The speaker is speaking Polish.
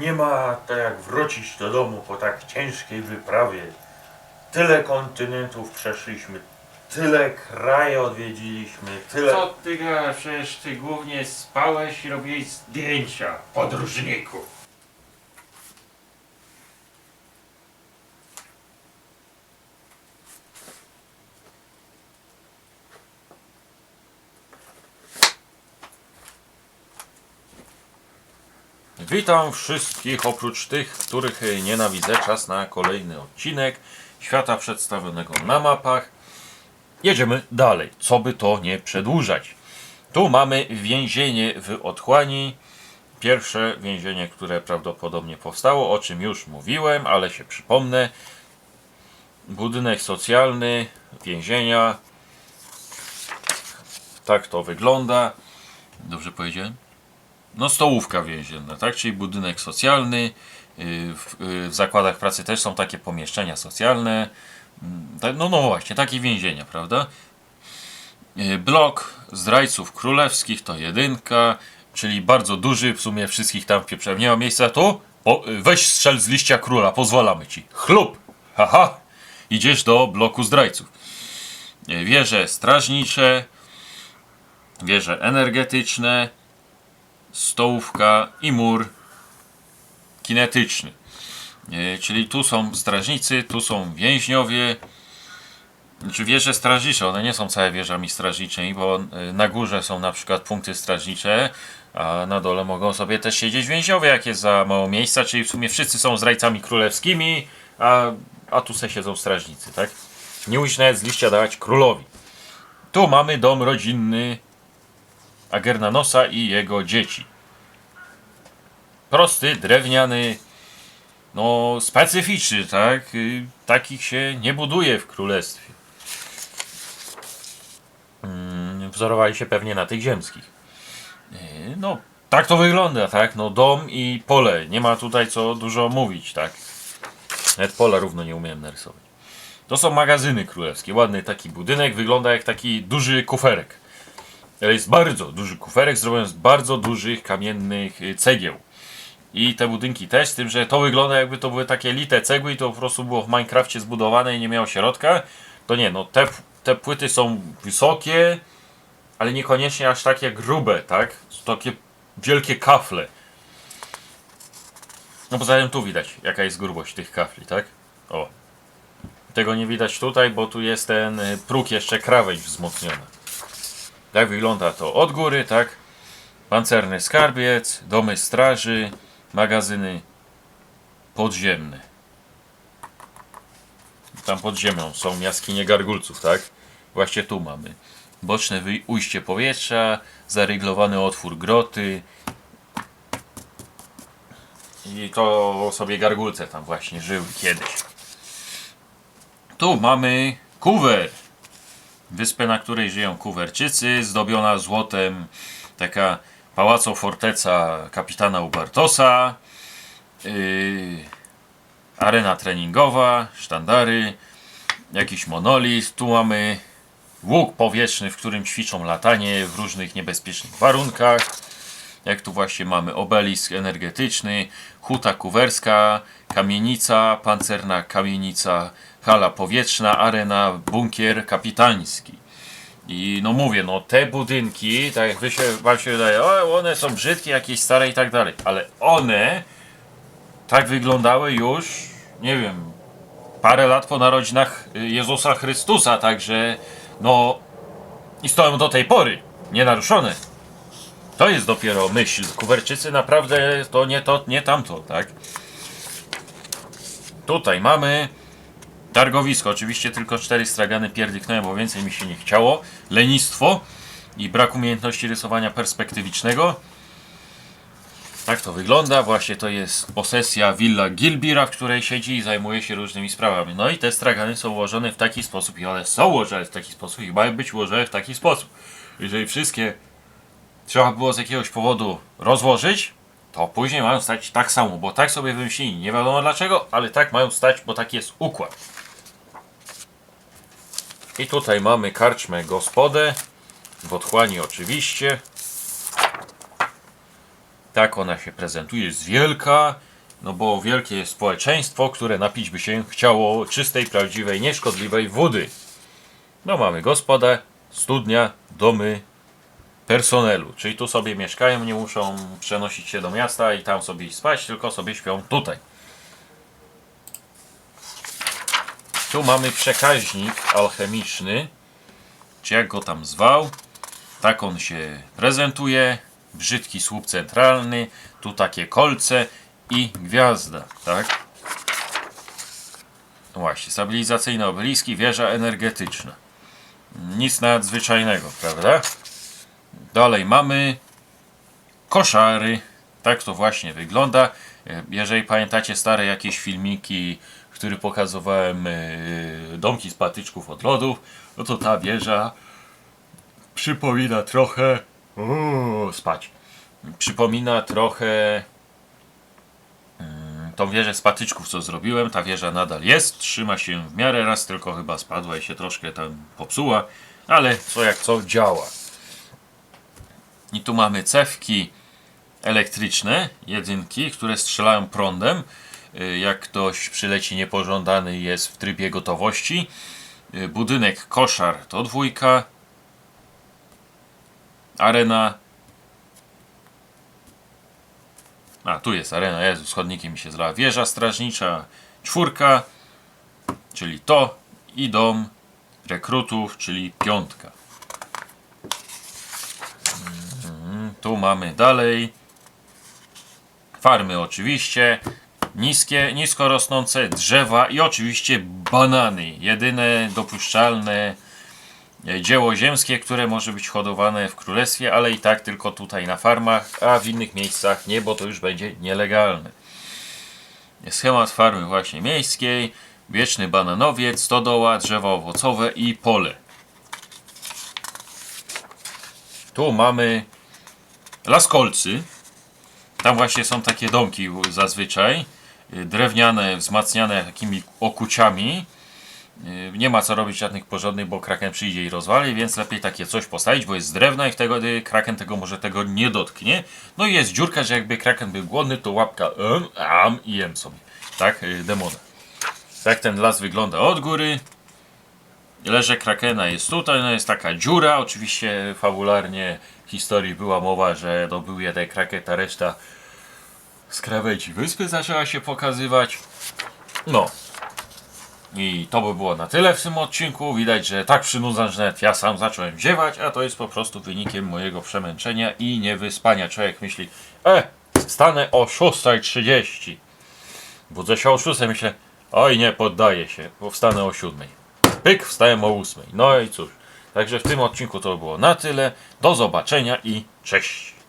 Nie ma tak jak wrócić do domu po tak ciężkiej wyprawie. Tyle kontynentów przeszliśmy, tyle kraje odwiedziliśmy, tyle... Co ty gadasz? Przecież ty głównie spałeś i robiłeś zdjęcia podróżników. Witam wszystkich, oprócz tych, których nienawidzę. Czas na kolejny odcinek świata przedstawionego na mapach. Jedziemy dalej, co by to nie przedłużać. Tu mamy więzienie w Otchłani. Pierwsze więzienie, które prawdopodobnie powstało, o czym już mówiłem, ale się przypomnę. Budynek socjalny więzienia. Tak to wygląda. Dobrze powiedziałem? No stołówka więzienna, tak? Czyli budynek socjalny. yy, W, yy, w zakładach pracy też są takie pomieszczenia socjalne. Mm, tak, No, no właśnie, takie więzienia, prawda? Yy, Blok zdrajców królewskich to jedynka, czyli bardzo duży, w sumie wszystkich tam pieprze. Nie ma miejsca tu? Po, weź strzel z liścia króla, pozwalamy ci. Chlub! Haha! Idziesz do bloku zdrajców. Wieże strażnicze, wieże energetyczne, stołówka i mur kinetyczny. Czyli tu są strażnicy, tu są więźniowie. Czy wieże strażnicze, one nie są całe wieżami strażniczymi, bo e, na górze są na przykład punkty strażnicze, a na dole mogą sobie też siedzieć więźniowie, jak jest za mało miejsca, czyli w sumie wszyscy są zdrajcami królewskimi, a, a tu se siedzą strażnicy, tak? Nie musisz nawet z liścia dawać królowi. Tu mamy dom rodzinny Agernanosa i jego dzieci. Prosty, drewniany, no specyficzny, tak? Y, Takich się nie buduje w królestwie. Mm, Wzorowali się pewnie na tych ziemskich. Y, No, tak to wygląda, tak? No dom i pole. Nie ma tutaj co dużo mówić, tak? Nawet pola równo nie umiem narysować. To są magazyny królewskie. Ładny taki budynek, wygląda jak taki duży kuferek. Ale jest bardzo duży kuferek zrobiony z bardzo dużych kamiennych y, cegieł. I te budynki też, z tym, że to wygląda jakby to były takie lite cegły i to po prostu było w Minecrafcie zbudowane i nie miało środka. To nie, no te, te płyty są wysokie, ale niekoniecznie aż takie grube, tak? Są takie wielkie kafle. No poza tym tu widać, jaka jest grubość tych kafli, tak? O. Tego nie widać tutaj, bo tu jest ten y, próg jeszcze krawędź wzmocniona. Tak wygląda to od góry, tak? Pancerny skarbiec, domy straży, magazyny podziemne. Tam pod ziemią są jaskinie gargulców, tak? Właśnie tu mamy. Boczne ujście powietrza, zaryglowany otwór groty. I to sobie gargulce tam właśnie żyły kiedyś. Tu mamy kuwer. Wyspę, na której żyją kuwerczycy, zdobiona złotem, taka pałaco forteca kapitana Ubartosa, yy, arena treningowa, sztandary, jakiś monolit. Tu mamy łuk powietrzny, w którym ćwiczą latanie w różnych niebezpiecznych warunkach. Jak tu właśnie mamy obelisk energetyczny, huta kuwerska, kamienica, pancerna kamienica, hala powietrzna, arena, bunkier kapitański. I no mówię, no te budynki, tak jak wy się, wam się wydaje, o, one są brzydkie, jakieś stare i tak dalej, ale one tak wyglądały już, nie wiem, parę lat po narodzinach Jezusa Chrystusa, także no i stoją do tej pory, nienaruszone. To jest dopiero myśl. Kuwerczycy naprawdę to nie to, nie tamto, tak? Tutaj mamy targowisko. Oczywiście tylko cztery stragany pierdyknąłem, bo więcej mi się nie chciało. Lenistwo i brak umiejętności rysowania perspektywicznego. Tak to wygląda. Właśnie to jest posesja Villa Gilbira, w której siedzi i zajmuje się różnymi sprawami. No i te stragany są ułożone w taki sposób i one są ułożone w taki sposób i mają być ułożone w taki sposób. Jeżeli wszystkie trzeba było z jakiegoś powodu rozłożyć, to później mają stać tak samo, bo tak sobie wymyślili. Nie wiadomo dlaczego, ale tak mają stać, bo taki jest układ. I tutaj mamy karczmę gospodę, w otchłani oczywiście. Tak ona się prezentuje, jest wielka, no bo wielkie jest społeczeństwo, które napić by się chciało czystej, prawdziwej, nieszkodliwej wody. No mamy gospodę, studnia, domy, personelu, czyli tu sobie mieszkają, nie muszą przenosić się do miasta i tam sobie spać, tylko sobie śpią tutaj. Tu mamy przekaźnik alchemiczny, czy jak go tam zwał. Tak on się prezentuje. Brzydki słup centralny, tu takie kolce i gwiazda, tak? Właśnie, stabilizacyjne obeliski, wieża energetyczna. Nic nadzwyczajnego, prawda? Dalej mamy koszary. Tak to właśnie wygląda. E, Jeżeli pamiętacie stare jakieś filmiki, w których pokazywałem e, domki z patyczków od lodów, no to ta wieża przypomina trochę. Uuu, spać. Przypomina trochę mm, tą wieżę z patyczków, co zrobiłem. Ta wieża nadal jest, trzyma się w miarę, raz tylko chyba spadła i się troszkę tam popsuła, ale co jak co działa. I tu mamy cewki elektryczne, jedynki, które strzelają prądem. Y, Jak ktoś przyleci niepożądany jest w trybie gotowości. Y, Budynek koszar to dwójka. Arena. A, tu jest arena, Jezu, z chodnikiem mi się zlała. Wieża strażnicza czwórka, czyli to i dom rekrutów, czyli piątka. Tu mamy dalej farmy oczywiście, niskie, nisko rosnące drzewa i oczywiście banany. Jedyne dopuszczalne e, dzieło ziemskie, które może być hodowane w królestwie, ale i tak tylko tutaj na farmach, a w innych miejscach nie, bo to już będzie nielegalne. Schemat farmy właśnie miejskiej, wieczny bananowiec, stodoła, drzewa owocowe i pole. Tu mamy Las Kolcy. Tam właśnie są takie domki zazwyczaj. y, Drewniane, wzmacniane takimi okuciami. Y, Nie ma co robić żadnych porządnych, bo kraken przyjdzie i rozwali, więc lepiej takie coś postawić, bo jest z drewna i wtedy kraken tego może tego nie dotknie. No i jest dziurka, że jakby kraken był głodny, to łapka um, am i jem sobie. Tak, y, demona. Tak ten las wygląda od góry. Leże Krakena jest tutaj, no jest taka dziura, oczywiście fabularnie historii była mowa, że to był jeden Kraken, a reszta z krawędzi wyspy zaczęła się pokazywać. No. I to by było na tyle w tym odcinku. Widać, że tak przynudzam, że nawet ja sam zacząłem ziewać, a to jest po prostu wynikiem mojego przemęczenia i niewyspania. Człowiek myśli, e, stanę o 6.30. Budzę się o 6, myślę, oj nie, poddaję się, bo wstanę o 7. Pyk, wstałem o 8. No i cóż. Także w tym odcinku to było na tyle. Do zobaczenia i cześć.